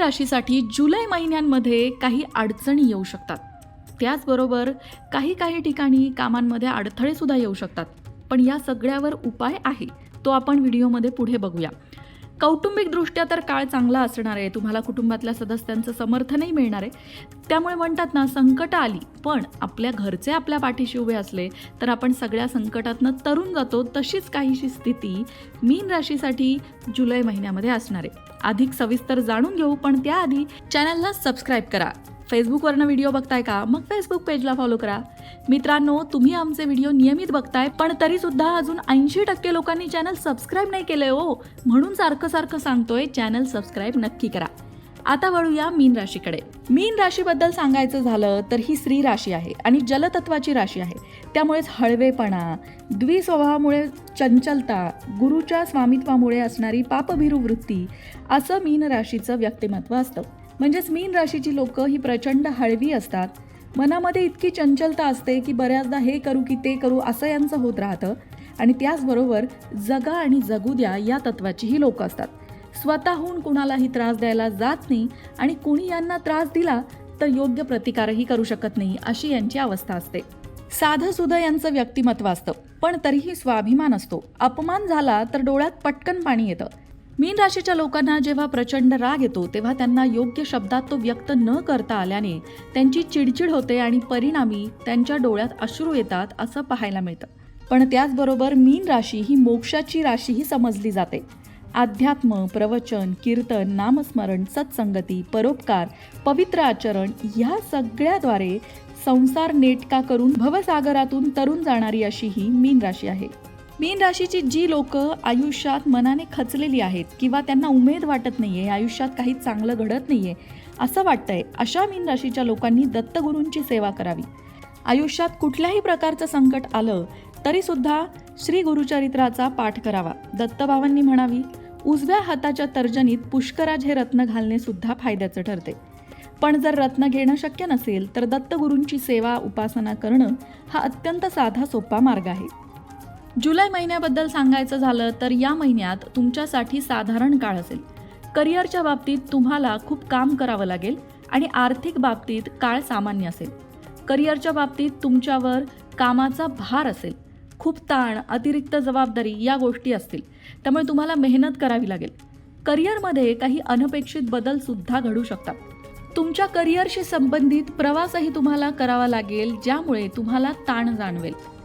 राशीसाठी जुलै महिन्यांमध्ये काही अडचणी येऊ शकतात. त्याचबरोबर काही काही ठिकाणी कामांमध्ये अडथळे सुद्धा येऊ शकतात. पण या सगळ्यावर उपाय आहे तो आपण व्हिडिओमध्ये पुढे बघूया. कौटुंबिकदृष्ट्या तर काळ चांगला असणार आहे. तुम्हाला कुटुंबातल्या सदस्यांचं समर्थनही मिळणार आहे. त्यामुळे म्हणतात ना संकट आली पण आपल्या घरचे आपल्या पाठीशी उभे असले तर आपण सगळ्या संकटातनं तरून जातो. तशीच काहीशी स्थिती मीन राशीसाठी जुलै महिन्यामध्ये असणार आहे. अधिक सविस्तर जाणून घेऊ पण त्याआधी चॅनलला सबस्क्राईब करा. फेसबुकवरनं व्हिडिओ बघताय का? मग फेसबुक पेजला फॉलो करा. मित्रांनो तुम्ही आमचे व्हिडिओ नियमित बघताय पण तरी सुद्धा अजून ऐंशी टक्के लोकांनी चॅनल सबस्क्राईब नाही केलंय हो. म्हणून सारखं सारखं सांगतोय चॅनल सबस्क्राईब नक्की करा. आता वळूया मीन राशीकडे. मीन राशीबद्दल सांगायचं झालं तर ही स्त्री राशी आहे आणि जलतत्वाची राशी आहे. त्यामुळेच हळवेपणा द्विस्वभावामुळे चंचलता गुरुच्या स्वामित्वामुळे असणारी पापभिरू वृत्ती असं मीन राशीचं व्यक्तिमत्व असतं. म्हणजेच मीन राशीची लोक ही प्रचंड हळवी असतात. मनामध्ये इतकी चंचलता असते की बऱ्याचदा हे करू की ते करू असं यांचं होत राहतं. आणि त्याचबरोबर जगा आणि जगू द्या या तत्वाची ही लोक असतात. स्वतःहून कुणालाही त्रास द्यायला जात नाही आणि कुणी यांना त्रास दिला तर योग्य प्रतिकारही करू शकत नाही अशी यांची अवस्था असते. साधं सुद्धा यांचं व्यक्तिमत्व असतं पण तरीही स्वाभिमान असतो. अपमान झाला तर डोळ्यात पटकन पाणी येतं. मीन राशीच्या लोकांना जेव्हा प्रचंड राग येतो तेव्हा त्यांना योग्य शब्दात तो व्यक्त न करता आल्याने त्यांची चिडचिड होते आणि परिणामी त्यांच्या डोळ्यात अश्रू येतात असं पाहायला मिळतं. पण त्याचबरोबर मीन राशी ही मोक्षाची राशीही समजली जाते. अध्यात्म प्रवचन कीर्तन नामस्मरण सत्संगती परोपकार पवित्र आचरण ह्या सगळ्याद्वारे संसार नेटका करून भवसागरातून तरुण जाणारी अशी ही मीन राशी आहे. मीन राशीची जी लोक आयुष्यात मनाने खचलेली आहेत किंवा त्यांना उमेद वाटत नाहीये आयुष्यात काही चांगलं घडत नाहीये असं वाटतंय अशा मीन राशीच्या लोकांनी दत्तगुरूंची सेवा करावी. आयुष्यात कुठल्याही प्रकारचं संकट आलं तरी सुद्धा श्री गुरुचरित्राचा पाठ करावा. दत्तभावांनी म्हणावी उजव्या हाताच्या तर्जनीत पुष्कराज हे रत्न घालणे सुद्धा फायद्याचं ठरते. पण जर रत्न घेणं शक्य नसेल तर दत्तगुरूंची सेवा उपासना करणं हा अत्यंत साधा सोपा मार्ग आहे. जुलै महिन्याबद्दल सांगायचं झालं तर या महिन्यात तुमच्यासाठी साधारण काळ असेल. करिअरच्या बाबतीत तुम्हाला खूप काम करावं लागेल आणि आर्थिक बाबतीत काळ सामान्य असेल. करिअरच्या बाबतीत तुमच्यावर कामाचा भार असेल. खूप ताण अतिरिक्त जबाबदारी या गोष्टी असतील. त्यामुळे तुम्हाला मेहनत करावी लागेल. करिअरमध्ये काही अनपेक्षित बदलसुद्धा घडू शकतात. तुमच्या करिअरशी संबंधित प्रवासही तुम्हाला करावा लागेल ज्यामुळे तुम्हाला ताण जाणवेल.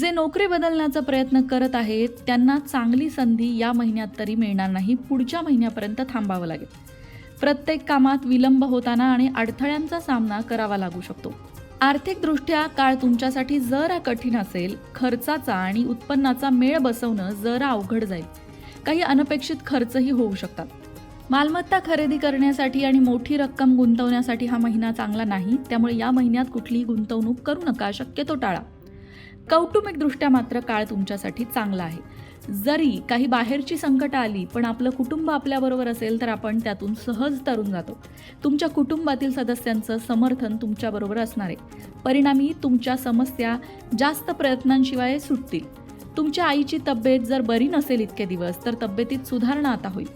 जे नोकरी बदलण्याचा प्रयत्न करत आहेत त्यांना चांगली संधी या महिन्यात तरी मिळणार नाही. पुढच्या महिन्यापर्यंत थांबावं लागेल. प्रत्येक कामात विलंब होताना आणि अडथळ्यांचा सामना करावा लागू शकतो. आर्थिकदृष्ट्या काळ तुमच्यासाठी जरा कठीण असेल खर्चाचा आणि उत्पन्नाचा मेळ बसवणं जरा अवघड जाईल. काही अनपेक्षित खर्चही होऊ शकतात. मालमत्ता खरेदी करण्यासाठी आणि मोठी रक्कम गुंतवण्यासाठी हा महिना चांगला नाही त्यामुळे या महिन्यात कुठलीही गुंतवणूक करू नका शक्यतो टाळा. कौटुंबिकदृष्ट्या मात्र काळ तुमच्यासाठी चांगला आहे. जरी काही बाहेरची संकटं आली पण आपलं कुटुंब आपल्याबरोबर असेल तर आपण त्यातून सहज तरून जातो. तुमच्या कुटुंबातील सदस्यांचं समर्थन तुमच्याबरोबर असणार आहे. परिणामी तुमच्या समस्या जास्त प्रयत्नांशिवाय सुटतील. तुमच्या आईची तब्येत जर बरी नसेल इतके दिवस तर तब्येतीत सुधारणा आता होईल.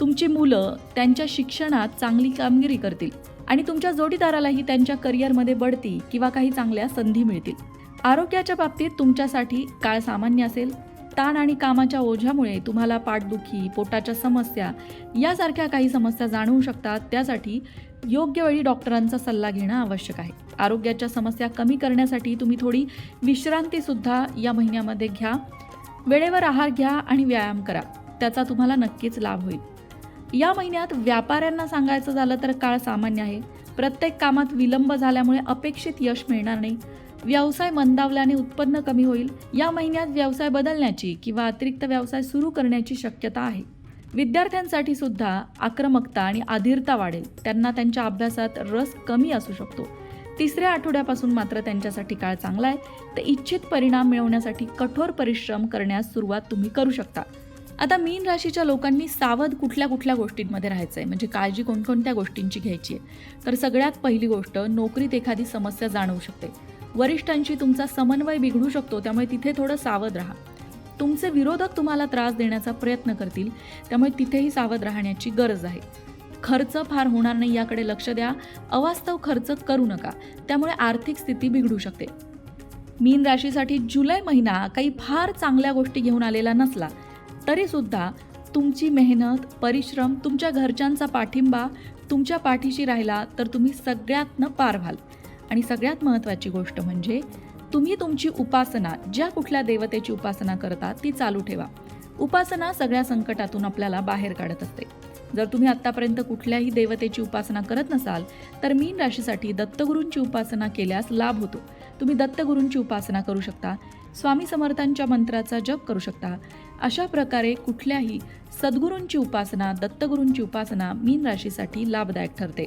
तुमची मुलं त्यांच्या शिक्षणात चांगली कामगिरी करतील आणि तुमच्या जोडीदारालाही त्यांच्या करिअरमध्ये बढती किंवा काही चांगल्या संधी मिळतील. आरोग्याच्या बाबतीत तुमच्यासाठी काळ सामान्य असेल. ताण आणि कामाच्या ओझ्यामुळे तुम्हाला पाठदुखी पोटाच्या समस्या यासारख्या काही समस्या जाणवू शकतात. त्यासाठी योग्य वेळी डॉक्टरांचा सल्ला घेणं आवश्यक आहे. आरोग्याच्या समस्या कमी करण्यासाठी तुम्ही थोडी विश्रांतीसुद्धा या महिन्यामध्ये घ्या. वेळेवर आहार घ्या आणि व्यायाम करा. त्याचा तुम्हाला नक्कीच लाभ होईल. या महिन्यात व्यापाऱ्यांना सांगायचं झालं तर काळ सामान्य आहे. प्रत्येक कामात विलंब झाल्यामुळे अपेक्षित यश मिळणार नाही. व्यवसाय मंदावल्याने उत्पन्न कमी होईल. या महिन्यात व्यवसाय बदलण्याची किंवा अतिरिक्त व्यवसाय सुरू करण्याची शक्यता आहे. विद्यार्थ्यांसाठी सुद्धा आक्रमकता आणि अधीरता वाढेल. त्यांना त्यांच्या अभ्यासात रस कमी असू शकतो. तिसऱ्या आठवड्यापासून मात्र त्यांच्यासाठी काळ चांगला आहे. तर इच्छित परिणाम मिळवण्यासाठी कठोर परिश्रम करण्यास सुरुवात तुम्ही करू शकता. आता मीन राशीच्या लोकांनी सावध कुठल्या कुठल्या गोष्टींमध्ये राहायचं आहे म्हणजे काळजी कोणकोणत्या गोष्टींची घ्यायची आहे? तर सगळ्यात पहिली गोष्ट नोकरीत एखादी समस्या जाणवू शकते. वरिष्ठांशी तुमचा समन्वय बिघडू शकतो त्यामुळे तिथे थोडं सावध राहा. तुमचे विरोधक तुम्हाला त्रास देण्याचा प्रयत्न करतील त्यामुळे तिथेही सावध राहण्याची गरज आहे. खर्च फार होणार नाही याकडे लक्ष द्या. अवास्तव खर्च करू नका त्यामुळे आर्थिक स्थिती बिघडू शकते. मीन राशीसाठी जुलै महिना काही फार चांगल्या गोष्टी घेऊन आलेला नसला तरीसुद्धा तुमची मेहनत परिश्रम तुमच्या घरच्यांचा पाठिंबा तुमच्या पाठीशी राहिला तर तुम्ही सगळ्यातनं पार व्हाल. आणि सगळ्यात महत्त्वाची गोष्ट म्हणजे तुम्ही तुमची उपासना ज्या कुठल्या देवतेची उपासना करता ती चालू ठेवा. उपासना सगळ्या संकटातून आपल्याला बाहेर काढत असते. जर तुम्ही आत्तापर्यंत कुठल्याही देवतेची उपासना करत नसाल तर मीन राशीसाठी दत्तगुरूंची उपासना केल्यास लाभ होतो. तुम्ही दत्तगुरूंची उपासना करू शकता स्वामी समर्थांच्या मंत्राचा जप करू शकता. अशा प्रकारे कुठल्याही सद्गुरूंची उपासना दत्तगुरूंची उपासना मीन राशीसाठी लाभदायक ठरते.